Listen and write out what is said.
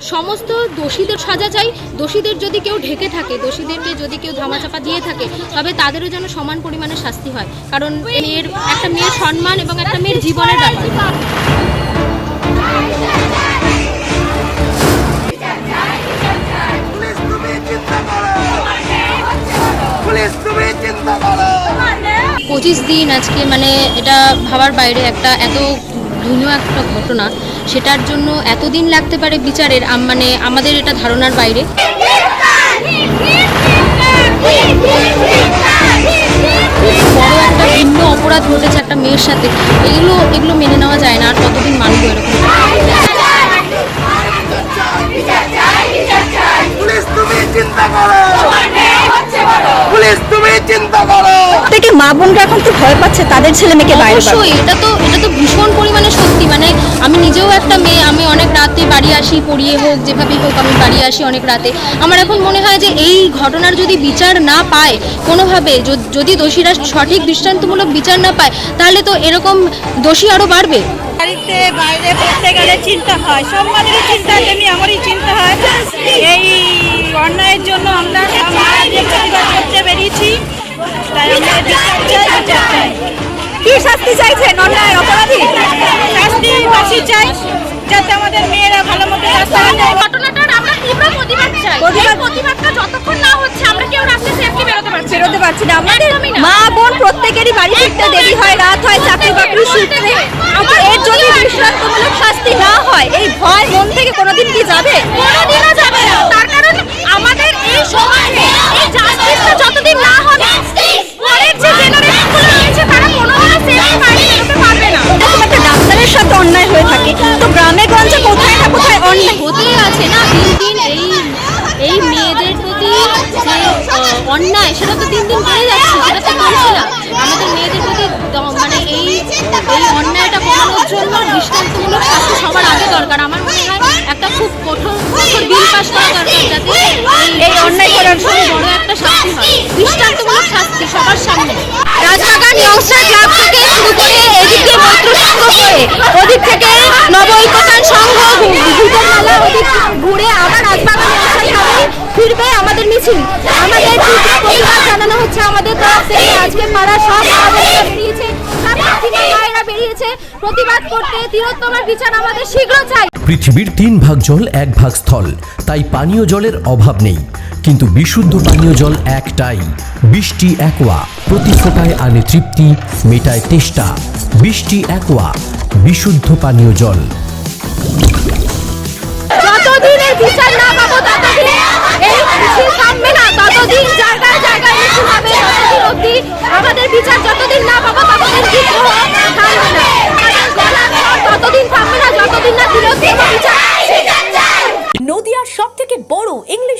সমস্ত দোষীদের সাজা চাই। দোষীদের যদি কেউ ঢেকে থাকে দোষীদেরকে যদি কেউ ধামাচাপা দিয়ে থাকে তবে তাদেরও যেন সমান পরিমাণে শাস্তি হয়। কারণ মেয়ের একটা মেয়ের সম্মান এবং একটা মেয়ের জীবনের ব্যাপার। পঁচিশ দিন আজকে মানে এটা ভাবার বাইরে একটা এত ঘৃণ্য একটা ঘটনা, সেটার জন্য এতদিন লাগতে পারে বিচারের মানে আমাদের এটা ধারণার বাইরে। বড় একটা ভিন্ন অপরাধ ঘটেছে একটা মেয়ের সাথে। এগুলো এগুলো মেনে নেওয়া যায় না, আর কতদিন মানুষ এরকম মা বোনরা এখন তো ভয় পাচ্ছে? তাদের ছেলে মেয়েকে বাইরে। অবশ্যই এটা তো এটা তো ভীষণ পরিমাণে সত্যি। মানে আমি নিজেও একটা মেয়ে আমি অনেক রাতে বাড়ি আসি পড়িয়ে হোক যেভাবেই হোক আমি বাড়ি আসি অনেক রাতে। আমার এখন মনে হয় যে এই ঘটনার যদি বিচার না পায় কোনোভাবে যদি দোষীরা সঠিক দৃষ্টান্তমূলক বিচার না পায় তাহলে তো এরকম দোষী আরও বাড়বে। বাড়িতে বাইরে পড়তে গেলে চিন্তা হয় সম্মানের চিন্তা তেমনি আমারই চিন্তা হয়। এই অন্যায়ের জন্য আমরা যাতে আমাদের মেয়েরা ভালো মতো ঘটনাটার আমরা তীব্র প্রতিবাদ চাই। প্রতিবাদটা যতক্ষণ না হচ্ছে আমরা কেউ রাস্তায় সেফটি বেরোতে পারছি বেরোতে পারছি না। আমাদের মা বোন প্রত্যেকেরই বাড়ি ফিরতে দেরি হয় রাত হয় চাকরি বাকরি সূত্রে। এর যদি দৃষ্টান্তমূলক শাস্তি না হয়? এই ভয় মন থেকে কোনোদিন কি যাবে? কোনোদিনও যাবে অন্যায় সেটা তো দিন দিন বেড়ে যাচ্ছে সেটা তো বলছি না আমাদের মেয়েদের প্রতি মানে এই এই অন্যায়টা কমানোর জন্য দৃষ্টান্তমূলক শাস্তি সবার আগে দরকার। আমার মনে হয় একটা খুব কঠোর কঠোর বিল পাস করা দরকার যাতে এই অন্যায় করার খুব বড় একটা শাস্তি হয়। দৃষ্টান্তমূলক শাস্তি সবার সামনে। রাজবাগান ইয়ংস্টার ক্লাব থেকে শুরু করে এদিকে মৈত্র সংঘ হয়ে ওদিক থেকে নব ঐকতান সংঘ ওদিক ঘুরে আবার রাজবাগান ফিরবে। আমাদের মিছিল আমাদের জানানো হচ্ছে আমাদের তরফ থেকে। আজকে পাড়া সব মা বোনেরা বেরিয়েছে মায়েরা বেরিয়েছে। প্রতিবাদ করতে বিচার আমাদের শীঘ্র চাই। পৃথিবীর তিন ভাগ জল, এক ভাগ স্থল। তাই পানীয় জলের অভাব নেই। কিন্তু বিশুদ্ধ পানীয় জল একটাই। বৃষ্টি, একোয়া। প্রতি ফোটায় আনে তৃপ্তি, মেটায় তেষ্টা। বৃষ্টি, একোয়া। বিশুদ্ধ পানীয় জল। যতদিন এই বিচার না পাবো, ততদিন এই মিছিল থামবে না। ততদিন জায়গায় জায়গায় মিছিল হবে ততদিন অবধি আমাদের বিচার যতদিন না পাবো ততদিন বিদ্রোহ থামবে না আমাদের গলার স্বর ততদিন থামবে না যতদিন না তিলোত্তমা বিচার নদিয়ার সব থেকে বড় English